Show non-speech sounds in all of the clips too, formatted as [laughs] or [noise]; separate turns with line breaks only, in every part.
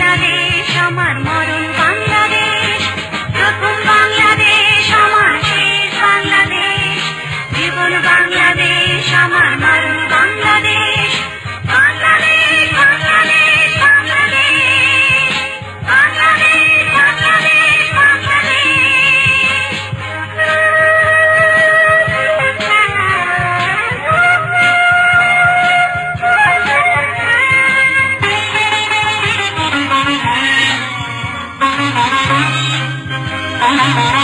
বাংলাদেশ আমার মা Thank [laughs] you.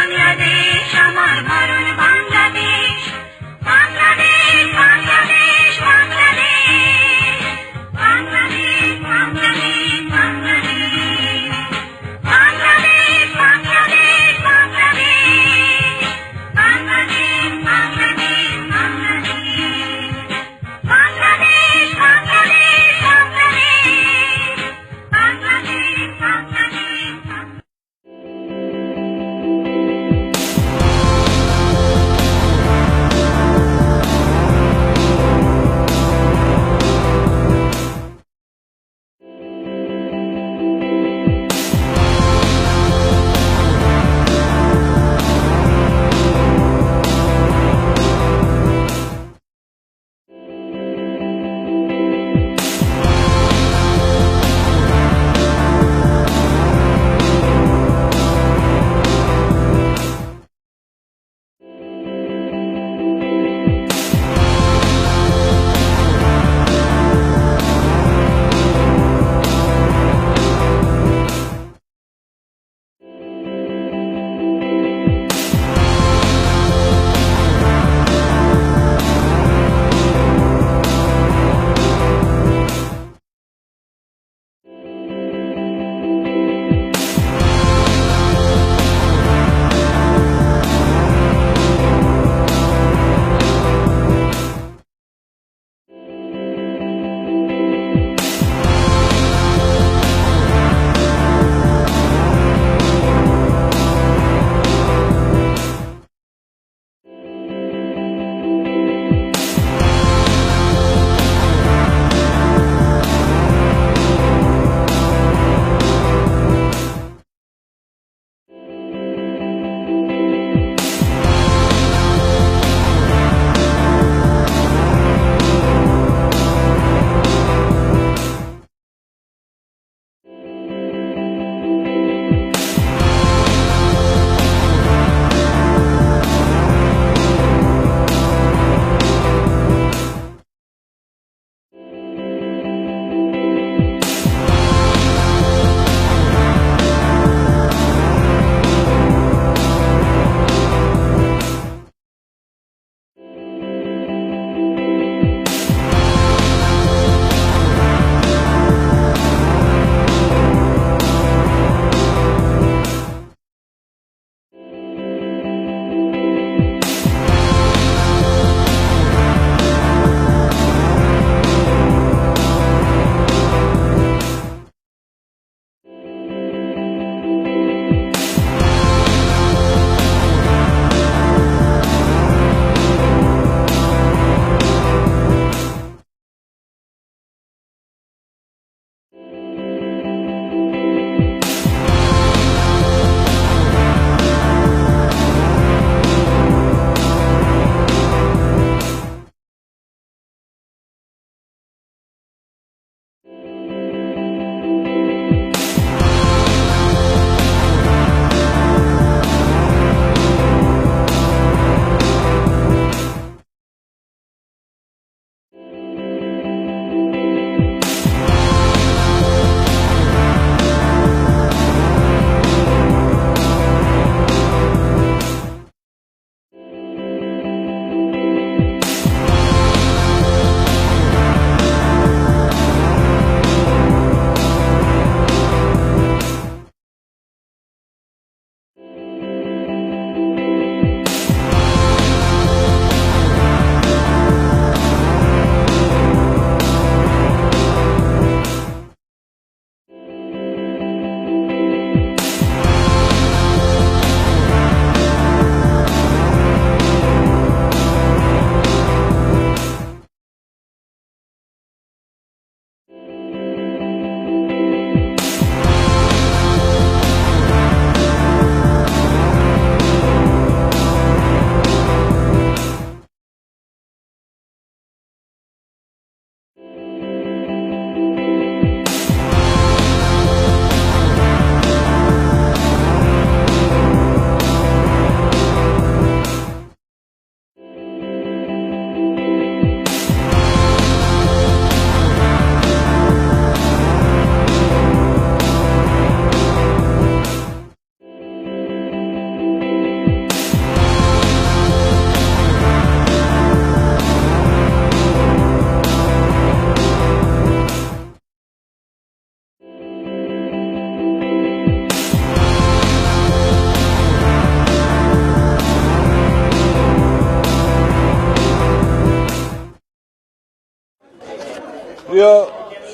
Bangladesh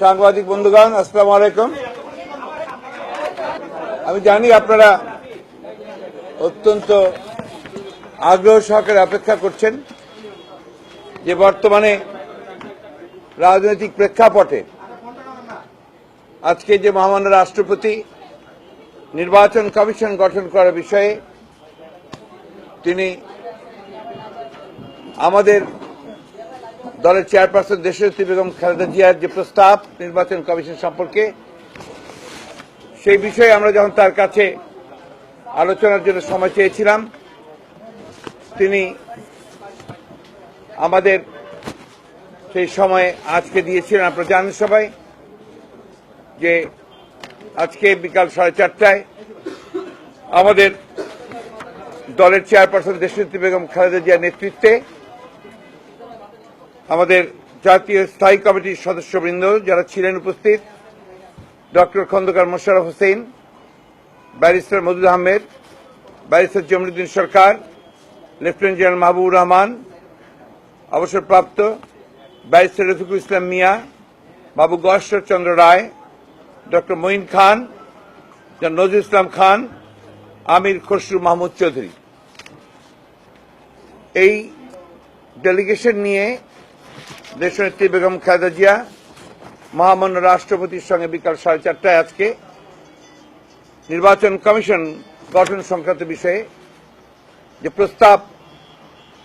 সাংবাদিক বন্ধুগণ, আসসালাম আলাইকুম। আমি জানি আপনারা অত্যন্ত আগ্রহ সহকারে অপেক্ষা করছেন যে বর্তমানে রাজনৈতিক প্রেক্ষাপটে আজকে যে মহামান্য রাষ্ট্রপতি নির্বাচন কমিশন গঠন করার বিষয়ে তিনি আমাদের দলের চেয়ারপারসন দেশনেত্রী বেগম খালেদা জিয়ার যে প্রস্তাব, নির্বাচন কমিশন সম্পর্কে, সেই বিষয়ে আমরা যখন তার কাছে আলোচনার জন্য সময় চেয়েছিলাম, তিনি আমাদের সেই সময়ে আজকে দিয়েছিলেন, আপনারা জানেন সবাই, যে আজকে বিকাল সাড়ে চারটায় আমাদের দলের চেয়ারপারসন দেশনেত্রী বেগম খালেদা জিয়ার নেতৃত্বে আমাদের জাতীয় স্থায়ী কমিটির সদস্যবৃন্দ যারা ছিলেন উপস্থিত, doctor Khandakar Mosharraf Hossain, barrister Moudud Ahmed, barrister Jamiruddin Sircar, lieutenant general Mahbubur Rahman, অবসরপ্রাপ্ত ব্যারিস্টার রফিকুল ইসলাম মিয়া, বাবু গশ্বর চন্দ্র রায়, ডক্টর মঈন খান নজরুল ইসলাম খান, আমির খসরু মাহমুদ চৌধুরী। এই ডেলিগেশন নিয়ে দেশনেত্রী বেগম খালেদা জিয়া, মহামান্য রাষ্ট্রপতির সঙ্গে বিকাল সাড়ে চারটায় আজকে নির্বাচন কমিশন গঠন সংক্রান্ত বিষয়ে যে প্রস্তাব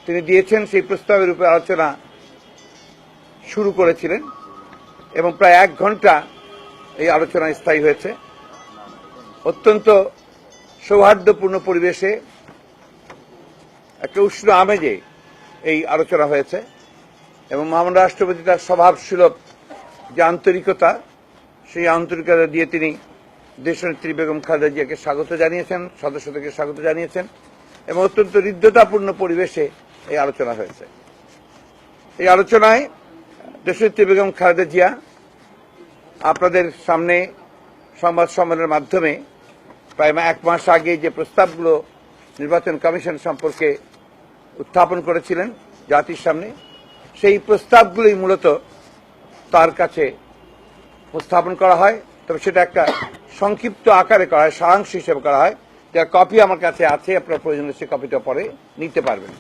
তিনি দিয়েছেন, সেই প্রস্তাবের উপরে আলোচনা শুরু করেছিলেন এবং প্রায় এক ঘণ্টা এই আলোচনা স্থায়ী হয়েছে। অত্যন্ত সৌহার্দ্যপূর্ণ পরিবেশে একটা উষ্ণ আমেজে এই আলোচনা হয়েছে। এবং মহামান্য রাষ্ট্রপতি তার স্বভাব সুলভ যে আন্তরিকতা, সেই আন্তরিকতা দিয়ে তিনি দেশনেত্রী বেগম খালেদা জিয়াকে স্বাগত জানিয়েছেন, সদস্যদেরকে স্বাগত জানিয়েছেন এবং অত্যন্ত হৃদ্যতাপূর্ণ পরিবেশে এই আলোচনা হয়েছে। এই আলোচনায় দেশনেত্রী বেগম খালেদা জিয়া আপনাদের সামনে সংবাদ সম্মেলনের মাধ্যমে প্রায় এক মাস আগে যে প্রস্তাবগুলো নির্বাচন কমিশন সম্পর্কে উত্থাপন করেছিলেন জাতির সামনে সেই প্রস্তাবগুলোই মূলত তার কাছে উপস্থাপন করা হয়। তবে সেটা একটা সংক্ষিপ্ত আকারে করা হয়, সারাংশ হিসেবে করা হয়। যার কপি আমার কাছে আছে, আপনার প্রয়োজন সে কপিটা পরে নিতে পারবেন।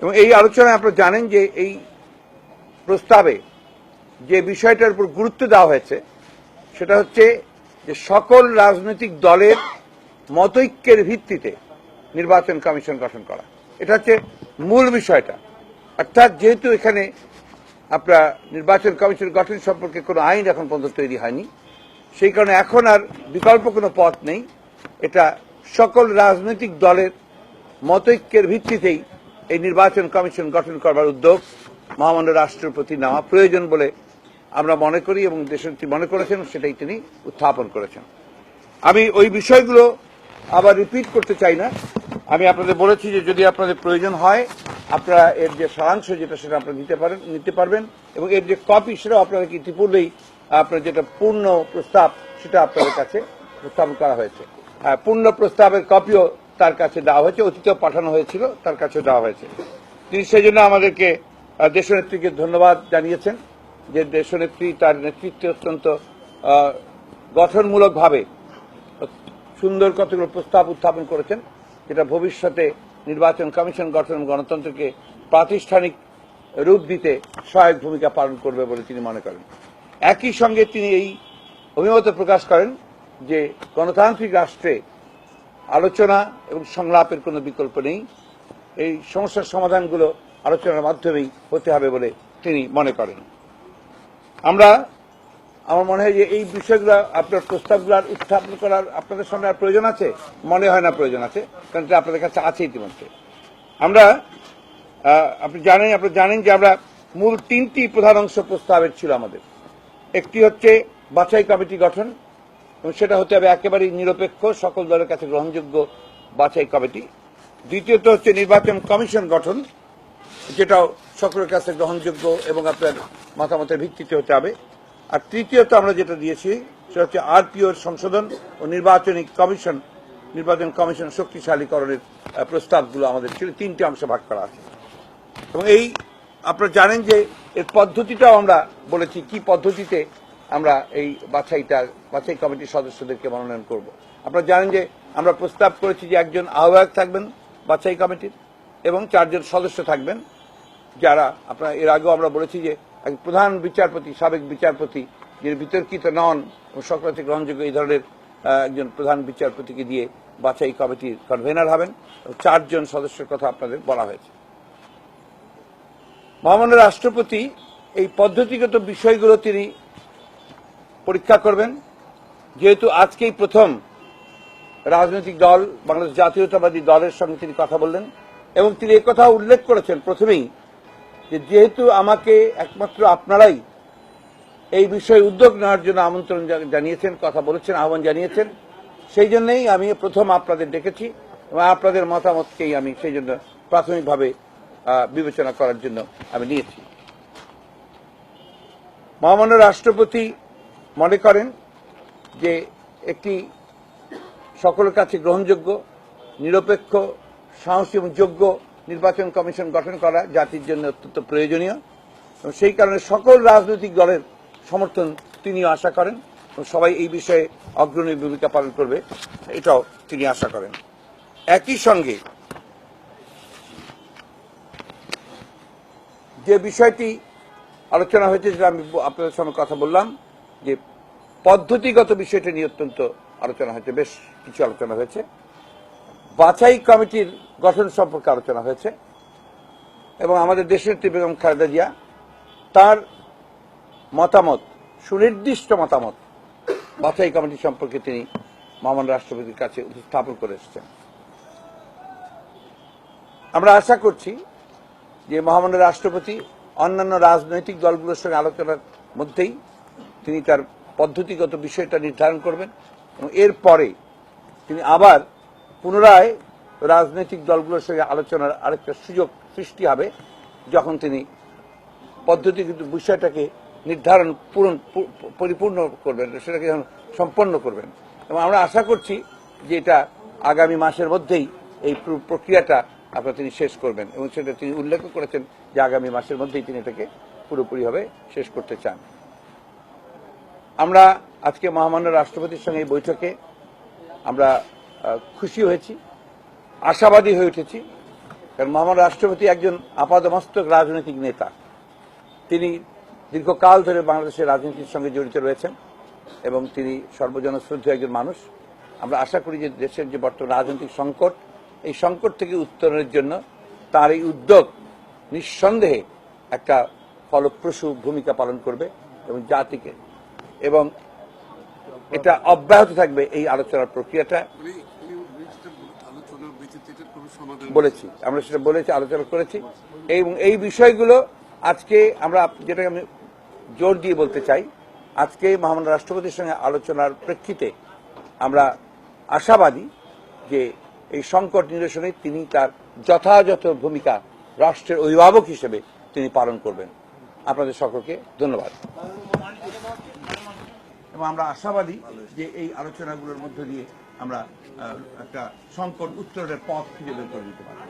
এবং এই আলোচনায় আপনারা জানেন যে এই প্রস্তাবে যে বিষয়টার উপর গুরুত্ব দেওয়া হয়েছে, সেটা হচ্ছে যে সকল রাজনৈতিক দলের মতৈক্যের ভিত্তিতে নির্বাচন কমিশন গঠন করা। এটা হচ্ছে মূল বিষয়টা। অর্থাৎ যেহেতু এখানে আপনার নির্বাচন কমিশন গঠন সম্পর্কে কোনো আইন এখন পর্যন্ত তৈরি হয়নি, সেই কারণে এখন আর বিকল্প কোনো পথ নেই। এটা সকল রাজনৈতিক দলের মতৈক্যের ভিত্তিতেই এই নির্বাচন কমিশন গঠন করবার উদ্যোগ মহামান্য রাষ্ট্রপতি নেওয়া প্রয়োজন বলে আমরা মনে করি এবং দেশনেত্রী মনে করেছেন, সেটাই তিনি উত্থাপন করেছেন। আমি ওই বিষয়গুলো আবার রিপিট করতে চাই না। আমি আপনাদের বলেছি যে যদি আপনাদের প্রয়োজন হয় আপনারা এর যে সারাংশ যেটা সেটা আপনারা নিতে পারেন, নিতে পারবেন, এবং এর যে কপি সেটাও আপনাদেরকে ইতিপূর্বেই আপনার যেটা পূর্ণ প্রস্তাব সেটা আপনাদের কাছে উপস্থাপন করা হয়েছে। পূর্ণ প্রস্তাবের কপিও তার কাছে দেওয়া হয়েছে, অতীতেও পাঠানো হয়েছিল, তার কাছে দেওয়া হয়েছে। তিনি সেই জন্য আমাদেরকে দেশনেত্রীকে ধন্যবাদ জানিয়েছেন যে দেশনেত্রী তার নেতৃত্বে অত্যন্ত গঠনমূলকভাবে সুন্দর কতগুলো প্রস্তাব উত্থাপন করেছেন, যেটা ভবিষ্যতে নির্বাচন কমিশন গঠন গণতন্ত্রকে প্রাতিষ্ঠানিক রূপ দিতে সহায়ক ভূমিকা পালন করবে বলে তিনি মনে করেন। একই সঙ্গে তিনি এই অভিমত প্রকাশ করেন যে গণতান্ত্রিক রাষ্ট্রে আলোচনা এবং সংলাপের কোনো বিকল্প নেই। এই সমস্যার সমাধানগুলো আলোচনার মাধ্যমেই হতে হবে বলে তিনি মনে করেন। আমরা আমার মনে হয় যে এই বিষয়গুলো, আপনার প্রস্তাবগুলো উত্থাপন করার আপনাদের সামনে আর প্রয়োজন আছে? মনে হয় না প্রয়োজন আছে, কারণ এটা আপনাদের কাছে আছে ইতিমধ্যে। আমরা আপনি জানেন আপনি জানেন যে আমরা মূল তিনটি প্রধান অংশ প্রস্তাবের ছিল আমাদের। একটি হচ্ছে বাছাই কমিটি গঠন, এবং সেটা হতে হবে একেবারেই নিরপেক্ষ, সকল দলের কাছে গ্রহণযোগ্য বাছাই কমিটি। দ্বিতীয়ত হচ্ছে নির্বাচন কমিশন গঠন, যেটাও সকলের কাছে গ্রহণযোগ্য এবং আপনার মতামতের ভিত্তিতে হতে হবে। আর তৃতীয়ত আমরা যেটা দিয়েছি, সেটা হচ্ছে আরপিওর সংশোধন ও নির্বাচনী কমিশন, নির্বাচন কমিশন শক্তিশালীকরণের প্রস্তাবগুলো আমাদের ছিল, তিনটি অংশে ভাগ করা আছে। এবং এই আপনারা জানেন যে এর পদ্ধতিটাও আমরা বলেছি, কি পদ্ধতিতে আমরা এই বাছাইটা, বাছাই কমিটির সদস্যদেরকে মনোনয়ন করব। আপনারা জানেন যে আমরা প্রস্তাব করেছি যে একজন আহ্বায়ক থাকবেন বাছাই কমিটির এবং চারজন সদস্য থাকবেন, যারা আপনার এর আগেও আমরা বলেছি যে প্রধান বিচারপতি, সাবেক বিচারপতি, যিনি বিতর্কিত নন এবং সকলতে গ্রহণযোগ্য এই ধরনের একজন প্রধান বিচারপতিকে দিয়ে বাছাই কমিটির কনভেনার হবেন চারজন সদস্যের কথা আপনাদের বলা হয়েছে। মহামান্য রাষ্ট্রপতি, এই পদ্ধতিগত বিষয়গুলো তিনি পরীক্ষা করবেন। যেহেতু আজকেই প্রথম রাজনৈতিক দল, বাংলাদেশ জাতীয়তাবাদী দলের সঙ্গে তিনি কথা বললেন এবং তিনি কথা উল্লেখ করেছেন প্রথমেই। যে যেহেতু আমাকে একমাত্র আপনারাই এই বিষয়ে উদ্যোগ নেওয়ার জন্য আমন্ত্রণ জানিয়েছেন, কথা বলেছেন, আহ্বান জানিয়েছেন, সেই জন্যই আমি প্রথম আপনাদের ডেকেছি এবং আপনাদের মতামতকেই আমি সেই জন্য প্রাথমিকভাবে বিবেচনা করার জন্য আমি নিয়েছি। মহামান্য রাষ্ট্রপতি মনে করেন যে একটি সকলের কাছে গ্রহণযোগ্য, নিরপেক্ষ সাহসী এবং যোগ্য নির্বাচন কমিশন গঠন করা জাতির জন্য অত্যন্ত প্রয়োজনীয়। এবং সেই কারণে সকল রাজনৈতিক দলের সমর্থন তিনিও আশা করেন এবং সবাই এই বিষয়ে অগ্রণী ভূমিকা পালন করবে, এটাও তিনি আশা করেন। একই সঙ্গে যে বিষয়টি আলোচনা হয়েছে যেটা আমি আপনাদের সঙ্গে কথা বললাম, যে পদ্ধতিগত বিষয়টা নিয়ে অত্যন্ত আলোচনা হয়েছে, বেশ কিছু আলোচনা হয়েছে। বাছাই কমিটির গঠন সম্পর্কে আলোচনা হয়েছে। এবং আমাদের দেশের বেগম খালেদা জিয়া, তার মতামত, সুনির্দিষ্ট মতামত বাছাই কমিটি সম্পর্কে তিনি মহামান্য রাষ্ট্রপতির কাছে উপস্থাপন করে এসেছেন। আমরা আশা করছি যে মহামান্য রাষ্ট্রপতি অন্যান্য রাজনৈতিক দলগুলোর সঙ্গে আলোচনার মধ্যেই তিনি তার পদ্ধতিগত বিষয়টা নির্ধারণ করবেন এবং এরপরে তিনি আবার পুনরায় রাজনৈতিক দলগুলোর সঙ্গে আলোচনার আরেকটা সুযোগ সৃষ্টি হবে যখন তিনি পদ্ধতি কিন্তু বিষয়টাকে নির্ধারণ পূরণ পরিপূর্ণ করবেন, সেটাকে সম্পন্ন করবেন। এবং আমরা আশা করছি যে এটা আগামী মাসের মধ্যেই এই প্রক্রিয়াটা আপনার তিনি শেষ করবেন এবং সেটা তিনি উল্লেখ করেছেন যে আগামী মাসের মধ্যেই তিনি এটাকে পুরোপুরিভাবে শেষ করতে চান। আমরা আজকে মহামান্য রাষ্ট্রপতির সঙ্গে এই বৈঠকে আমরা খুশি হয়েছি। আশাবাদী হয়ে উঠেছি, কারণ মহামান্য রাষ্ট্রপতি একজন আপাদমস্তক রাজনৈতিক নেতা। তিনি দীর্ঘকাল ধরে বাংলাদেশের রাজনীতির সঙ্গে জড়িত রয়েছেন এবং তিনি সর্বজনশ্রদ্ধেয় একজন মানুষ। আমরা আশা করি যে দেশের যে বর্তমান রাজনৈতিক সংকট, এই সংকট থেকে উত্তরণের জন্য তার এই উদ্যোগ নিঃসন্দেহে একটা ফলপ্রসূ ভূমিকা পালন করবে এবং জাতিকে। এবং এটা অব্যাহত থাকবে এই আলোচনার প্রক্রিয়াটা
মানে এই জিনিসটা আলোচনার ভিত্তিতে এটার কোনো সমাধান
বলেছি, আমরা সেটা বলেছি, আলোচনা করেছি, এবং এই বিষয়গুলো আজকে আমরা যেটা আমি জোর দিয়ে বলতে চাই, আজকে মহামান্য রাষ্ট্রপতির সঙ্গে আলোচনার প্রেক্ষিতে আমরা আশাবাদী যে এই সংকট নিরসনে তিনি তার যথাযথ ভূমিকা রাষ্ট্রের অভিভাবক হিসেবে তিনি পালন করবেন। আপনাদের সকলকে ধন্যবাদ। এবং আমরা আশাবাদী যে এই আলোচনাগুলোর মধ্য দিয়ে আমরা একটা সংকট উত্তরের পথ খুঁজে বের করে দিতে পারি।